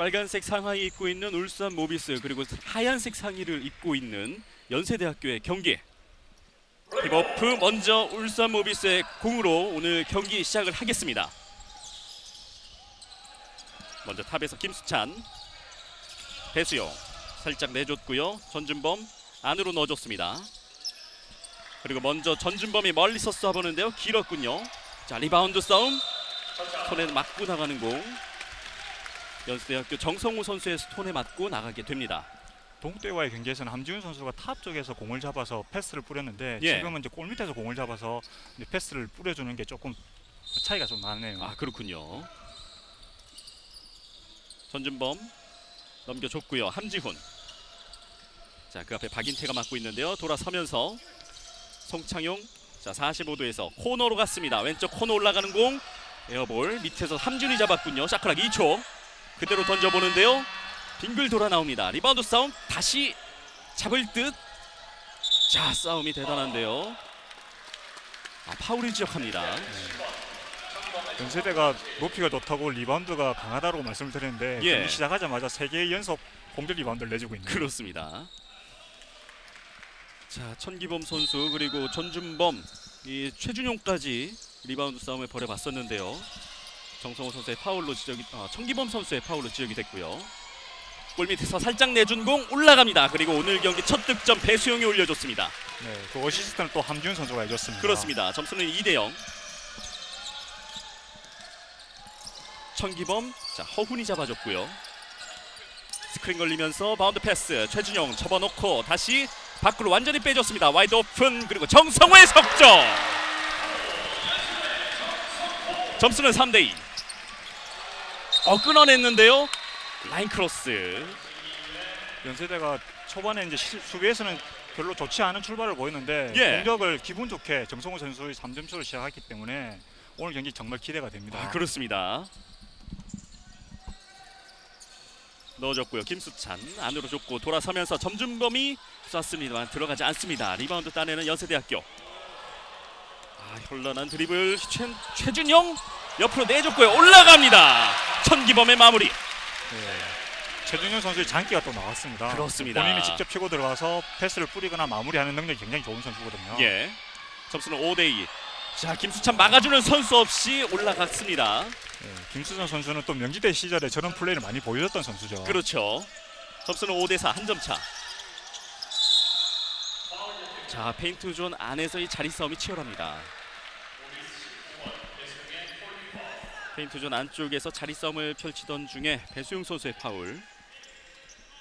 빨간색 상하이 입고 있는 울산 모비스 그리고 하얀색 상의를 입고 있는 연세대학교의 경기. 힙오프 먼저 울산 모비스의 공으로 오늘 경기 시작을 하겠습니다. 먼저 탑에서 김수찬, 배수영 살짝 내줬고요. 전준범 안으로 넣어줬습니다. 그리고 먼저 전준범이 멀리서 쏴보는데요. 길었군요. 자 리바운드 싸움 손에 맞고 나가는 공. 연세대학교 정성우 선수의 스톤에 맞고 나가게 됩니다. 동국대와의 경기에서는 함지훈 선수가 탑 쪽에서 공을 잡아서 패스를 뿌렸는데 예. 지금은 이제 골 밑에서 공을 잡아서 패스를 뿌려주는 게 조금 차이가 좀 나네요. 아 그렇군요. 전준범 넘겨줬고요. 함지훈. 자 그 앞에 박인태가 맡고 있는데요. 돌아서면서 송창용 자 45도에서 코너로 갔습니다. 왼쪽 코너 올라가는 공 에어볼 밑에서 함준이 잡았군요. 샤클락 2초 그대로 던져보는데요. 빙글 돌아 나옵니다. 리바운드 싸움 다시 잡을 듯. 자 싸움이 대단한데요. 아 파울을 지적합니다. 연세대가 높이가 좋다고 리바운드가 강하다고 말씀을 드렸는데 예. 경기 시작하자마자 세 개의 연속 공격 리바운드를 내주고 있는 그렇습니다. 자 천기범 선수 그리고 전준범 이 최준용까지 리바운드 싸움을 벌여봤었는데요. 정성호 선수의 파울로 지적이 아, 천기범 선수의 파울로 지적이 됐고요. 골 밑에서 살짝 내준 공 올라갑니다. 그리고 오늘 경기 첫 득점 배수영이 올려줬습니다. 네, 그 어시스트는 또 함지훈 선수가 해줬습니다. 그렇습니다. 점수는 2대 0. 천기범 자 허훈이 잡아줬고요. 스크린 걸리면서 바운드 패스 최준용 접어놓고 다시 밖으로 완전히 빼줬습니다. 와이드 오픈 그리고 정성호의 석점. 점수는 3대 2. 어 끊어냈는데요. 라인 크로스. 연세대가 초반에 이제 시- 수비에서는 별로 좋지 않은 출발을 보였는데 예. 공격을 기분 좋게 정성호 선수의 3점슛을 시작했기 때문에 오늘 경기 정말 기대가 됩니다. 아, 그렇습니다. 넣어줬고요. 김수찬 안으로 줬고 돌아서면서 점준범이 쐈습니다만 들어가지 않습니다. 리바운드 따내는 연세대학교. 아 현란한 드리블 최, 최준영 옆으로 내줬고요. 올라갑니다. 천기범의 마무리. 네. 최준현 선수의 장기가 또 나왔습니다. 그렇습니다. 본인이 직접 치고 들어가서 패스를 뿌리거나 마무리하는 능력이 굉장히 좋은 선수거든요. 예. 점수는 5대 2. 자 김수찬 막아주는 선수 없이 올라갔습니다. 네, 김수선 선수는 또 명지대 시절에 저런 플레이를 많이 보여줬던 선수죠. 그렇죠. 점수는 5대 4 한 점 차. 자 페인트 존 안에서 이 자리 싸움이 치열합니다. 페인트 존 안쪽에서 자리 싸움을 펼치던 중에 배수용 선수의 파울.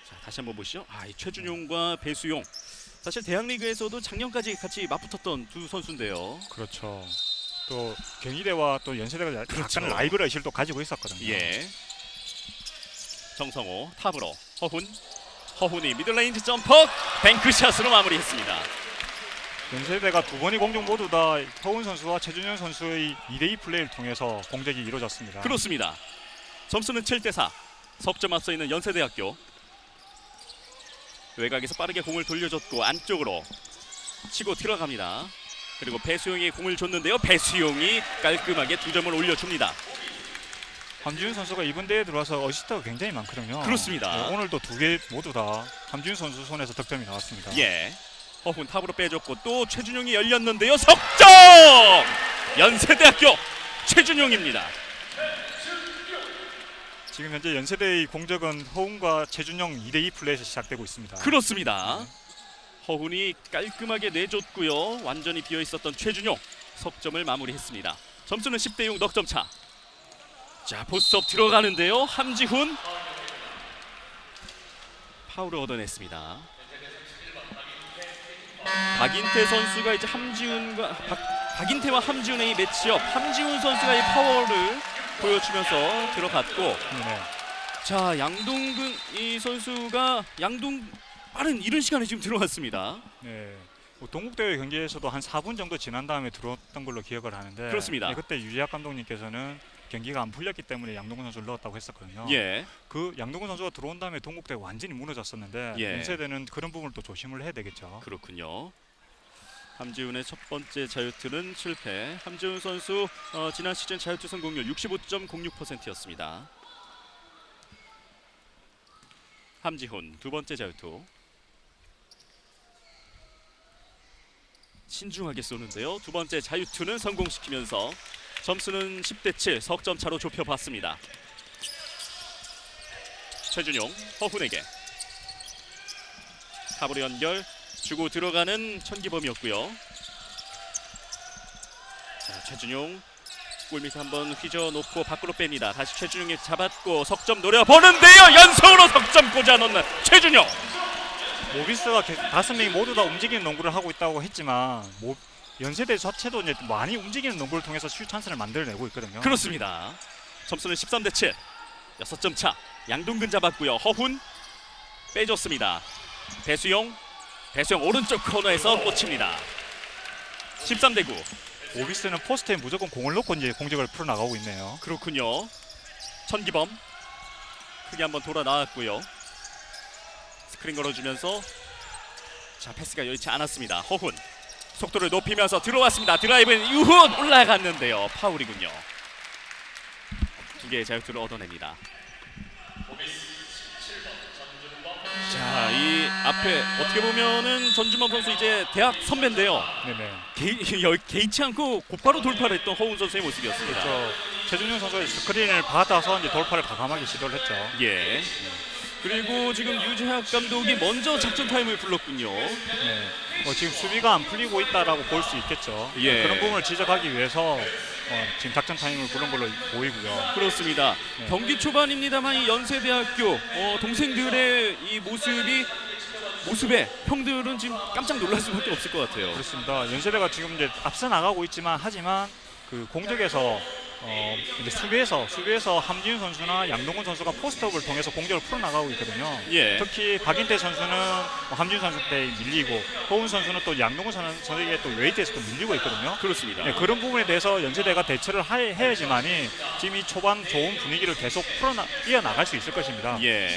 자 다시 한번 보시죠. 아 이 최준용과 배수용. 사실 대학리그에서도 작년까지 같이 맞붙었던 두 선수인데요. 그렇죠. 또 경희대와 또 연세대가 야- 그렇죠. 약간 라이벌 의식을 또 가지고 있었거든요. 예. 정성호 탑으로 허훈. 허훈이 미들레인지 점퍼 뱅크샷으로 마무리했습니다. 연세대가 두 번의 공격 모두 다 허훈 선수와 최준현 선수의 2대2 플레이를 통해서 공격이 이루어졌습니다. 그렇습니다. 점수는 7대 4. 석점 앞서 있는 연세대학교. 외곽에서 빠르게 공을 돌려줬고 안쪽으로 치고 들어갑니다. 그리고 배수용이 공을 줬는데요. 배수용이 깔끔하게 두 점을 올려줍니다. 함지훈 선수가 이번 대회에 들어와서 어시스트가 굉장히 많거든요. 그렇습니다. 네, 오늘도 두 개 모두 다 함지훈 선수 손에서 득점이 나왔습니다. 예. 허훈 탑으로 빼줬고 또 최준용이 열렸는데요. 석점! 연세대학교 최준용입니다. 지금 현재 연세대의 공격은 허훈과 최준영 2대2 플레이에서 시작되고 있습니다. 그렇습니다. 허훈이 깔끔하게 내줬고요. 완전히 비어 있었던 최준용 석점을 마무리했습니다. 점수는 10대 6 넉점 차. 자 포스트업 들어가는데요. 함지훈 파울을 얻어냈습니다. 박인태 선수가 이제 함지훈과 박, 박인태와 함지훈의 이 매치업. 함지훈 선수가 이 파워를 보여주면서 들어갔고 네. 자 양동근 이 선수가 양동 빠른 이른 시간에 지금 들어왔습니다. 네. 뭐 동국대회 경기에서도 한 4분 정도 지난 다음에 들어왔던 걸로 기억을 하는데 그렇습니다. 네, 그때 유재학 감독님께서는 경기가 안 풀렸기 때문에 양동근 선수를 넣었다고 했었거든요. 예, 그 양동근 선수가 들어온 다음에 동국대가 완전히 무너졌었는데 예. 연세대는 그런 부분을 또 조심을 해야 되겠죠. 그렇군요. 함지훈의 첫 번째 자유투는 실패. 함지훈 선수 어, 지난 시즌 자유투 성공률 65.06%였습니다. 함지훈 두 번째 자유투. 신중하게 쏘는데요. 두 번째 자유투는 성공시키면서 점수는 10대 7 석점 차로 좁혀봤습니다. 최준용 허훈에게 탑으로 연결 주고 들어가는 천기범이었고요. 자 최준용 골밑 한번 휘저 놓고 밖으로 뺍니다. 다시 최준용이 잡았고 석점 노려 보는데요. 연속으로 석점 꽂아 넣는 최준용. 모비스가 개- 다섯 명이 모두 다 움직이는 농구를 하고 있다고 했지만 모, 연세대 자체도 이제 많이 움직이는 농구를 통해서 슛 찬스를 만들어내고 있거든요. 그렇습니다. 점수는 13 대 7. 6점 차. 양동근 잡았고요. 허훈 빼줬습니다. 배수용 배수용 오른쪽 코너에서 꽂힙니다. 13 대 9. 모비스는 포스트에 무조건 공을 놓고 이제 공격을 풀어 나가고 있네요. 그렇군요. 천기범 크게 한번 돌아 나왔고요. 스크린 걸어주면서 자 패스가 여의치 않았습니다. 허훈 속도를 높이면서 들어왔습니다. 드라이브는 유훈 올라갔는데요. 파울이군요. 두 개의 자유투를 얻어냅니다. 자, 이 앞에 어떻게 보면은 전주만 선수 이제 대학 선배인데요. 네네. 개, 여, 개의치 않고 곧바로 돌파를 했던 허훈 선수의 모습이었습니다. 그렇죠. 최준용 선수가 스크린을 받아서 이제 돌파를 과감하게 시도를 했죠. 예. 그리고 지금 유재학 감독이 먼저 작전 타임을 불렀군요. 네. 어, 지금 수비가 안 풀리고 있다라고 볼 수 있겠죠. 예. 그런 부분을 지적하기 위해서 어, 지금 작전 타임을 부른 걸로 보이고요. 그렇습니다. 네. 경기 초반입니다만 이 연세대학교 어, 동생들의 이 모습이 모습에 형들은 지금 깜짝 놀랄 수밖에 없을 것 같아요. 그렇습니다. 연세대가 지금 이제 앞서 나가고 있지만 하지만 그 공격에서 어, 이제 수비에서 수비에서 함지훈 선수나 양동근 선수가 포스트업을 통해서 공격을 풀어 나가고 있거든요. 예. 특히 박인태 선수는 뭐 함지훈 선수한테 밀리고 호훈 선수는 또 양동근 선- 선수에게 또 웨이트에서 또 밀리고 있거든요. 그렇습니다. 네, 그런 부분에 대해서 연세대가 대처를 하, 해야지만이 지금 이 초반 좋은 분위기를 계속 풀어 나, 이어나갈 수 있을 것입니다. 예.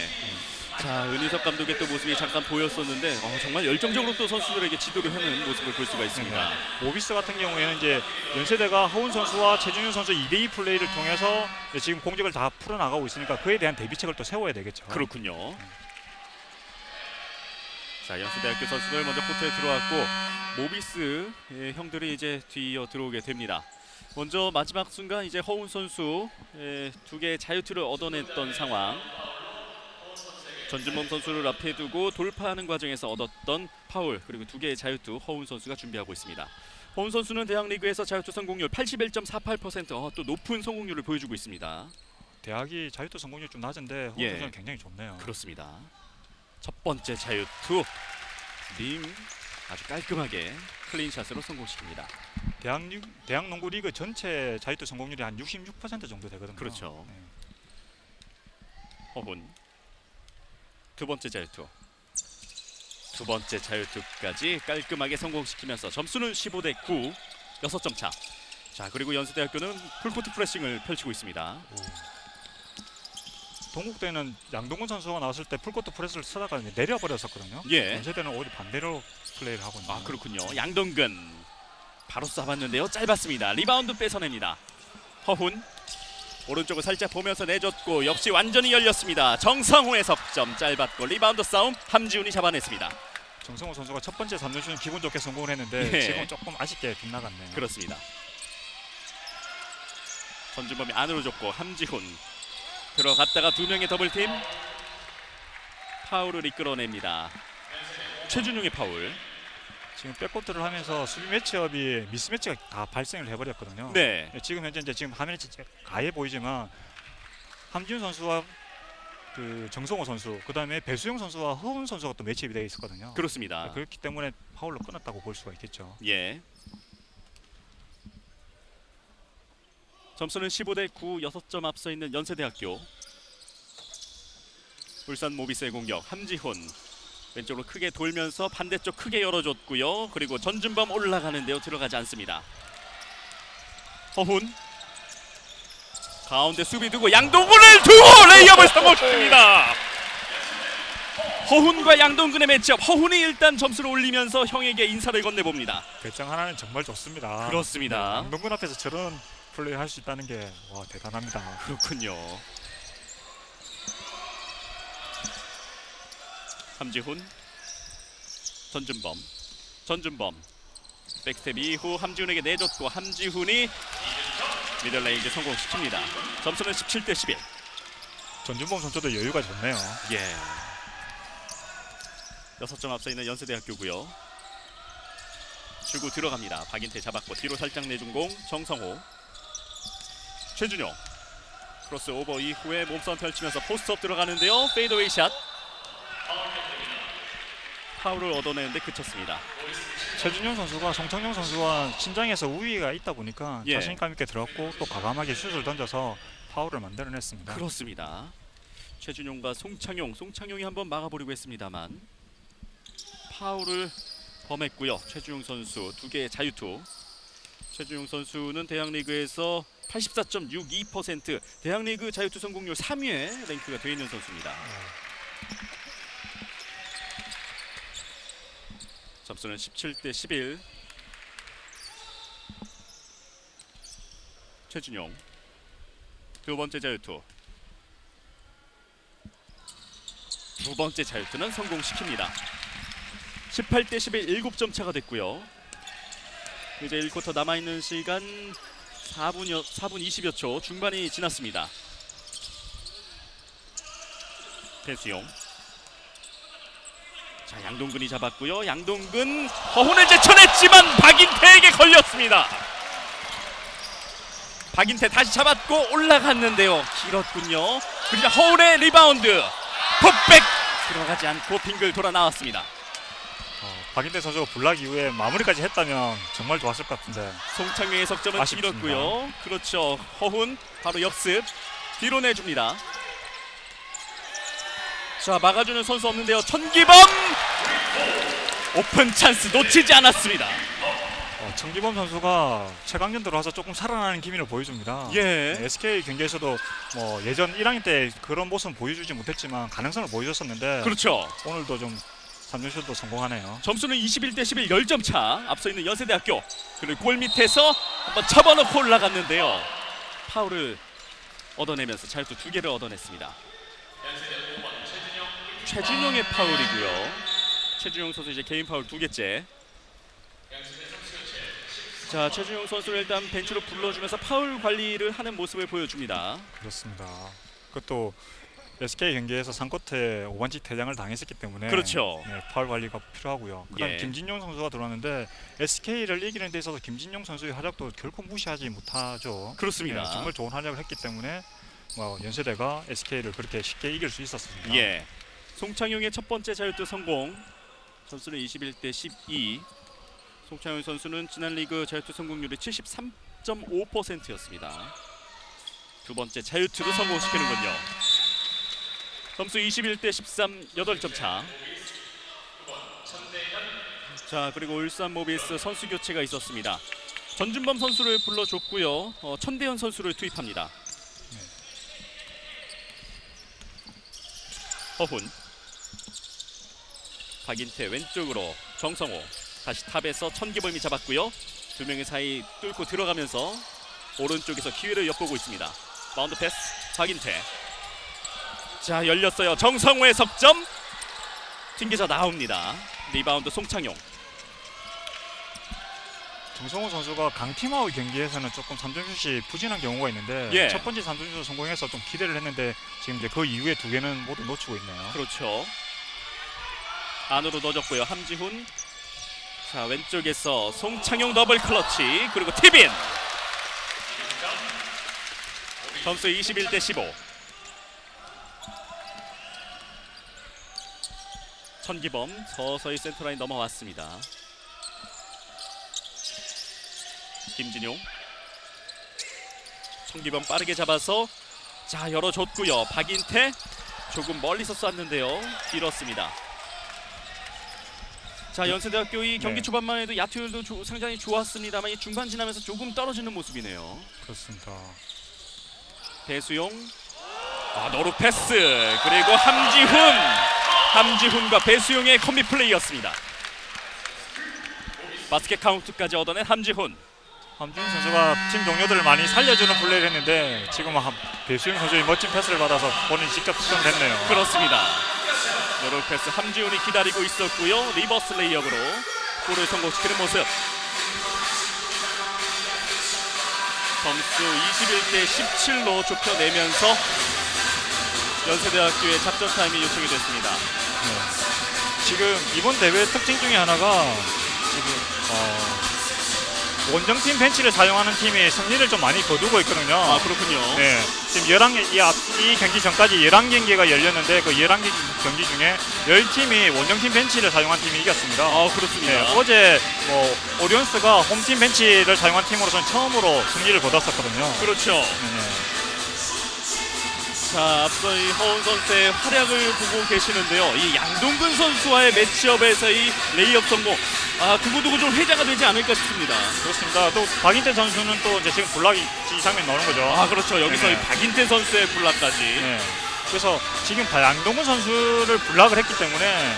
자 은희석 감독의 또 모습이 잠깐 보였었는데 어, 정말 열정적으로 또 선수들에게 지도를 하는 모습을 볼 수가 있습니다. 오비스 같은 경우에는 이제 연세대가 허훈 선수와 최준현 선수 2대2 플레이를 통해서 지금 공격을 다 풀어 나가고 있으니까 그에 대한 대비책을 또 세워야 되겠죠. 그렇군요. 자 연수대학교 선수들 먼저 코트에 들어왔고 모비스 예, 형들이 이제 뒤이어 들어오게 됩니다. 먼저 마지막 순간 이제 허운 선수 예, 두 개의 자유투를 얻어냈던 상황. 전준범 선수를 앞에 두고 돌파하는 과정에서 얻었던 파울 그리고 두 개의 자유투 허운 선수가 준비하고 있습니다. 허운 선수는 대학 리그에서 자유투 성공률 81.48% 어, 또 높은 성공률을 보여주고 있습니다. 대학이 자유투 성공률이 좀 낮은데 허훈 예. 선수는 굉장히 좋네요. 그렇습니다. 첫 번째 자유투 림 아주 깔끔하게 클린샷으로 성공시킵니다. 대학 리- 대학 농구 리그 전체 자유투 성공률이 한 66% 정도 되거든요. 그렇죠. 네. 허훈 두 번째 자유투 두 번째 자유투까지 깔끔하게 성공시키면서 점수는 15 대 9 6점 차. 자 그리고 연수대학교는 풀코트 프레싱을 펼치고 있습니다. 동국대는 양동근 선수가 나왔을 때 풀코트 프레스를 쓰다가 이제 내려버렸었거든요. 예. 연세대는 오히려 반대로 플레이를 하고 있네요. 아 그렇군요. 양동근 바로 쏴봤는데요. 짧았습니다. 리바운드 뺏어냅니다. 허훈 오른쪽을 살짝 보면서 내줬고 역시 완전히 열렸습니다. 정성호의 석점 짧았고 리바운드 싸움 함지훈이 잡아냈습니다. 정성호 선수가 첫 번째 3점슛은 기분 좋게 성공을 했는데 예. 지금 조금 아쉽게 빗나갔네요. 그렇습니다. 전준범이 안으로 줬고 함지훈 들어갔다가 두 명의 더블팀 파울을 이끌어냅니다. 최준용의 파울. 지금 백코트를 하면서 수비 매치업이 미스매치가 다 발생을 해버렸거든요. 네. 네, 지금 현재 이제 지금 화면에 가해 보이지만 함지훈 선수와 그 정성호 선수, 그 다음에 배수영 선수와 허훈 선수가 또 매치업이 되어 있었거든요. 그렇습니다. 네, 그렇기 때문에 파울로 끊었다고 볼 수가 있겠죠. 예. 점수는 15대 9, 6점 앞서 있는 연세대학교. 울산 모비스의 공격 함지훈 왼쪽으로 크게 돌면서 반대쪽 크게 열어줬고요. 그리고 전준범 올라가는데요 들어가지 않습니다. 허훈 가운데 수비 두고 양동근을 두고 레이업을 성공시킵니다. 허훈과 양동근의 매치업 허훈이 일단 점수를 올리면서 형에게 인사를 건네봅니다. 배짱 하나는 정말 좋습니다. 그렇습니다. 양동근 앞에서 저런 플레이 할 수 있다는 게 와 대단합니다. 그렇군요. 함지훈 전준범 전준범 백스텝 이후 함지훈에게 내줬고 함지훈이 미들레인지 성공시킵니다. 점수는 17대 11. 전준범 선수도 여유가 좋네요. 예. 6점 앞서 있는 연세대학교고요. 주고 들어갑니다. 박인태 잡았고 뒤로 살짝 내준 공 정성호. 최준용. 크로스 오버 이후에 몸싸움 펼치면서 포스트업 들어가는데요. 페이드웨이 샷. 파울을 얻어내는데 그쳤습니다. 최준용 선수가 송창용 선수와 신장에서 우위가 있다 보니까 예. 자신감 있게 들었고 또 과감하게 슛을 던져서 파울을 만들어냈습니다. 그렇습니다. 최준용과 송창용, 송창용이 한번 막아보려고 했습니다만 파울을 범했고요. 최준용 선수 두 개의 자유투. 최준용 선수는 대학리그에서 84.62% 대학리그 자유투 성공률 3위에 랭크가 되어 있는 선수입니다. 점수는 17대 11. 최준용 두 번째 자유투. 두 번째 자유투는 성공시킵니다. 18대 11 7점 차가 됐고요. 이제 1쿼터 남아 있는 시간 4분 여 4분 20여 초 중반이 지났습니다. 배수용. 자, 양동근이 잡았고요. 양동근 허훈을 제쳐냈지만 박인태에게 걸렸습니다. 박인태 다시 잡았고 올라갔는데요. 길었군요. 그러자 허울의 리바운드. 풋백 들어가지 않고 빙글 돌아 나왔습니다. 어, 박인태 선수가 블락 이후에 마무리까지 했다면 정말 좋았을 것 같은데 송창용의 석점은 아쉽습니다. 길었고요. 그렇죠. 허훈 바로 역습 뒤로 내줍니다. 자 막아주는 선수 없는데요. 천기범 오픈 찬스 놓치지 않았습니다. 어, 청기범 선수가 최강전 들어와서 조금 살아나는 기미를 보여줍니다. 예. 네, SK 경기에서도 뭐 예전 1학년 때 그런 모습은 보여주지 못했지만 가능성을 보여줬었는데 그렇죠. 오늘도 좀 3점슛도 성공하네요. 점수는 21대 11 10점 차 앞서 있는 연세대학교 그리고 골 밑에서 한번 접어놓고 올라갔는데요 파울을 얻어내면서 자유투 두 개를 얻어냈습니다 최준용의 파울이고요 최준용 선수 이제 개인 파울 두 개째 자 최준용 선수를 일단 벤치로 불러주면서 파울 관리를 하는 모습을 보여줍니다 그렇습니다. 그것도 SK 경기에서 3쿼터에 5반칙 퇴장을 당했었기 때문에 그렇죠. 네, 파울 관리가 필요하고요. 그다음 예. 김진용 선수가 들어왔는데 SK를 이기는 데 있어서 김진용 선수의 활약도 결코 무시하지 못하죠. 그렇습니다 네, 정말 좋은 활약을 했기 때문에 뭐 연세대가 SK를 그렇게 쉽게 이길 수 있었습니다. 예. 송창용의 첫 번째 자유투 성공. 점수는 21대 12. 송창용 선수는 지난 리그 자유투 성공률이 73.5%였습니다. 두 번째 자유투도 성공시키는군요. 점수 21대 13, 8점 차. 자 그리고 울산 모비스 선수 교체가 있었습니다. 전준범 선수를 불러줬고요. 어, 천대현 선수를 투입합니다. 허훈 박인태 왼쪽으로 정성호 다시 탑에서 천기범이 잡았고요. 두 명의 사이 뚫고 들어가면서 오른쪽에서 기회를 엿보고 있습니다. 마운드 패스 박인태. 자 열렸어요. 정성호의 석점. 튕겨져 나옵니다. 리바운드 송창용. 정성호 선수가 강팀하고 경기에서는 조금 3점슛이 부진한 경우가 있는데 예. 첫 번째 3점슛 성공해서 좀 기대를 했는데 지금 이제 그 이후에 두 개는 모두 놓치고 있네요. 그렇죠 안으로 넣어줬고요. 함지훈. 자 왼쪽에서 송창용 더블 클러치. 그리고 티빈. 점수 21대 15 천기범 서서히 센터라인 넘어왔습니다. 김진용. 천기범 빠르게 잡아서 자 열어줬고요. 박인태. 조금 멀리서 쐈는데요. 길었습니다 자 연세대학교 이 경기 네. 초반만 해도 야투율도 조- 상당히 좋았습니다만 이 중반 지나면서 조금 떨어지는 모습이네요. 그렇습니다. 배수용. 아 너로 패스. 그리고 함지훈. 함지훈과 배수용의 콤비 플레이였습니다. 바스켓 카운트까지 얻어낸 함지훈. 함준 선수가 팀 동료들을 많이 살려주는 플레이를 했는데 지금 은 배수영 선수의 멋진 패스를 받아서 본인이 직접 득점했네요. 그렇습니다 여러 패스 함지훈이 기다리고 있었고요. 리버스 레이업으로 골을 성공시키는 모습. 점수 21대 17로 좁혀내면서 연세대학교의 작전 타임이 요청이 됐습니다. 네. 지금 이번 대회 특징 중에 하나가 지금 어, 원정팀 벤치를 사용하는 팀이 승리를 좀 많이 거두고 있거든요. 아 그렇군요. 네, 지금 11개, 이, 앞, 이 경기 전까지 11경기가 열렸는데 그 11개 경기 중에 10팀이 원정팀 벤치를 사용한 팀이 이겼습니다. 아 그렇습니다. 네, 어제 뭐 오리온스가 홈팀 벤치를 사용한 팀으로서는 처음으로 승리를 거뒀었거든요. 그렇죠. 네, 자, 앞서 이 허운 선수의 활약을 보고 계시는데요. 이 양동근 선수와의 매치업에서 이 레이업 성공. 아, 두고두고 좀 회자가 되지 않을까 싶습니다. 그렇습니다. 또 박인태 선수는 또 이제 지금 블락이 이 장면 나오는 거죠. 아, 그렇죠. 여기서 네. 이 박인태 선수의 블락까지. 네. 그래서 지금 바- 양동근 선수를 블락을 했기 때문에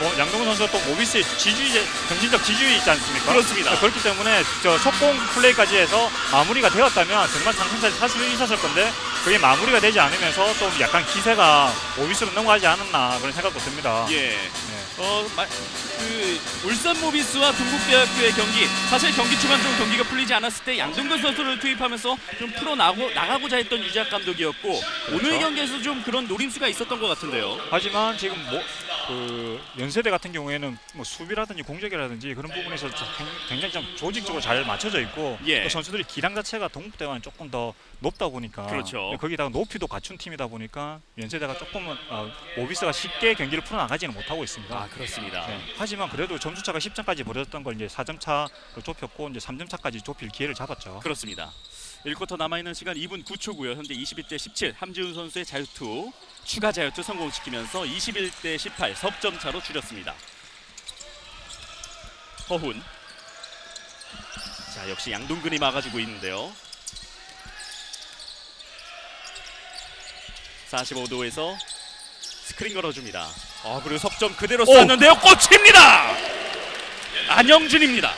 뭐 양동근 선수가 또 모비스의 지주의 정신적 지주이 있지 않습니까? 그렇습니다. 그렇기 때문에 저 속공 플레이까지 해서 마무리가 되었다면 정말 상승세 탈수 있었을 건데 그게 마무리가 되지 않으면서 좀 약간 기세가 모비스로 넘어가지 않았나 그런 생각도 듭니다. 예. 네. 어, 마, 그 울산 모비스와 동국대학교의 경기 사실 경기 초반 좀 경기가 풀리지 않았을 때 양동근 선수를 투입하면서 좀 풀어 나고 나가고자 했던 유재학 감독이었고 오늘 경기에서 좀 그런 노림수가 있었던 것 같은데요. 하지만 지금 뭐 그 연세대 같은 경우에는 뭐 수비라든지 공격이라든지 그런 부분에서 굉- 굉장히 좀 조직적으로 잘 맞춰져 있고 예. 또 선수들이 기량 자체가 동국대와는 조금 더 높다 보니까 그렇죠. 거기다가 높이도 갖춘 팀이다 보니까 연세대가 조금은 어, 모비스가 쉽게 경기를 풀어나가지는 못하고 있습니다. 아 그렇습니다. 네. 하지만 그래도 점수차가 10점까지 벌어졌던 걸 이제 4점 차로 좁혔고 이제 3점 차까지 좁힐 기회를 잡았죠. 그렇습니다. 1쿼터 남아있는 시간 2분 9초고요. 현재 21대 17 함지훈 선수의 자유투 추가 자유투 성공시키면서 21대 18 석점 차로 줄였습니다. 허훈 자 역시 양동근이 막아주고 있는데요. 45도에서 스크린 걸어줍니다. 아 그리고 석점 그대로 쐈는데요. 꽂힙니다. 안영준입니다.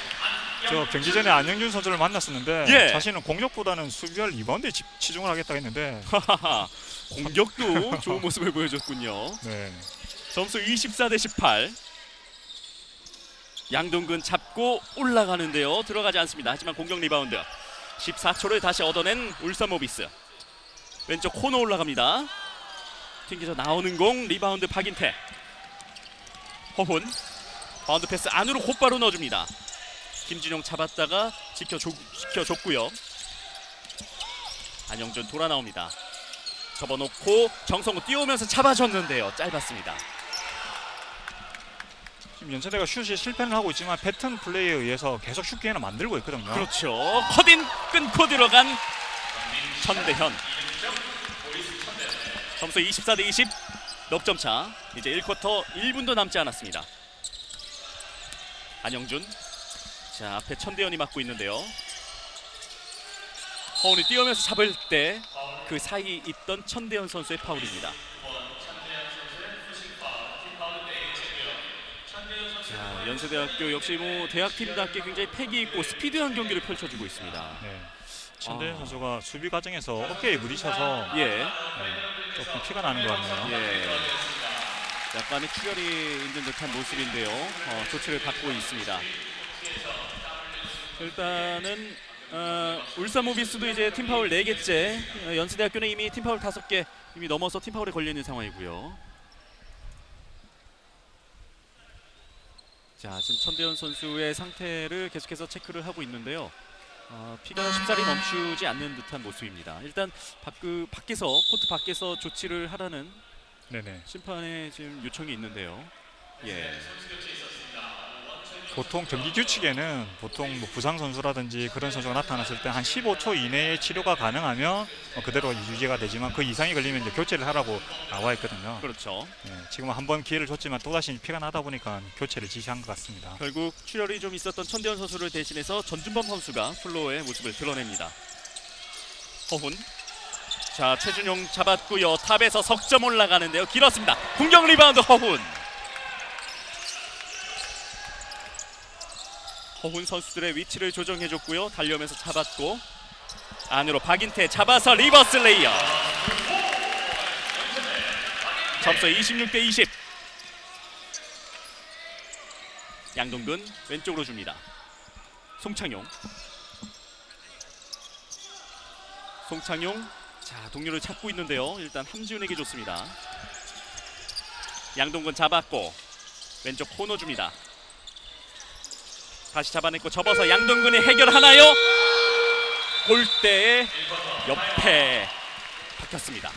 저 경기 전에 안영준 선수를 만났었는데 예. 자신은 공격보다는 수비할 리바운드에 집- 치중을 하겠다 했는데 하하하. 공격도 좋은 모습을 보여줬군요. 네. 점수 24 대 18. 양동근 잡고 올라가는데요. 들어가지 않습니다. 하지만 공격 리바운드. 14초를 다시 얻어낸 울산 모비스. 왼쪽 코너 올라갑니다. 튕겨서 나오는 공 리바운드 박인태. 허훈. 바운드 패스 안으로 곧바로 넣어줍니다. 김진용 잡았다가 지켜줘, 지켜줬고요. 안영준 돌아 나옵니다. 접어놓고 정성우 뛰어오면서 잡아줬는데요. 짧았습니다. 지금 연세대가 슛이 실패는 하고 있지만 패턴 플레이에 의해서 계속 슛 기회는 만들고 있거든요. 그렇죠. 커딘 끊고 들어간 천대현. 점수 24 대 20. 넉점 차. 이제 1쿼터 1분도 남지 않았습니다. 안영준. 자, 앞에 천대현이 맡고 있는데요. 허운이 뛰어면서 잡을 때 그 사이 있던 천대현 선수의 파울입니다. 자, 연세대학교 역시 뭐 대학팀답게 굉장히 패기 있고 스피드한 경기를 펼쳐주고 있습니다. 네. 천대현 아. 선수가 수비 과정에서 어깨에 부딪혀서 예, 네, 조금 피가 나는 것 같네요. 예. 약간의 출혈이 있는 듯한 모습인데요. 어, 조치를 받고 있습니다. 일단은 어, 울산 모비스도 이제 팀 파울 4개째, 어, 연세대학교는 이미 팀 파울 5개 이미 넘어서 팀 파울에 걸려 있는 상황이고요. 자, 지금 천대현 선수의 상태를 계속해서 체크를 하고 있는데요. 어, 피가 쉽사리 멈추지 않는 듯한 모습입니다. 일단 밖, 그, 밖에서 코트 밖에서 조치를 하라는 네네. 심판의 지금 요청이 있는데요. 예. 보통 경기 규칙에는 보통 뭐 부상 선수라든지 그런 선수가 나타났을 때 한 15초 이내에 치료가 가능하면 어, 그대로 유지가 되지만 그 이상이 걸리면 이제 교체를 하라고 나와 있거든요. 그렇죠. 네, 지금 한 번 기회를 줬지만 또 다시 피가 나다 보니까 교체를 지시한 것 같습니다. 결국 출혈이 좀 있었던 천대현 선수를 대신해서 전준범 선수가 플로어의 모습을 드러냅니다. 허훈. 자, 최준용 잡았고요. 탑에서 석점 올라가는데요. 길었습니다. 공격 리바운드 허훈. 허훈 선수들의 위치를 조정해 줬고요. 달려오면서 잡았고 안으로 박인태 잡아서 리버스 레이어. 점수 26 대 20. 양동근 왼쪽으로 줍니다. 송창용. 송창용. 자, 동료를 찾고 있는데요. 일단 함지훈에게 줬습니다. 양동근 잡았고 왼쪽 코너 줍니다. 다시 잡아냈고 접어서 양동근이 해결하나요? 골대의 옆에 박혔습니다.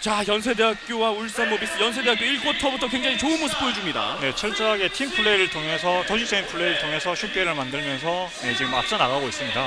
자 연세대학교와 울산 모비스 연세대학교 1쿼터부터 굉장히 좋은 모습 보여줍니다. 네, 철저하게 팀 플레이를 통해서 도시적인 플레이를 통해서 슛 기회를 만들면서 네, 지금 앞서 나가고 있습니다.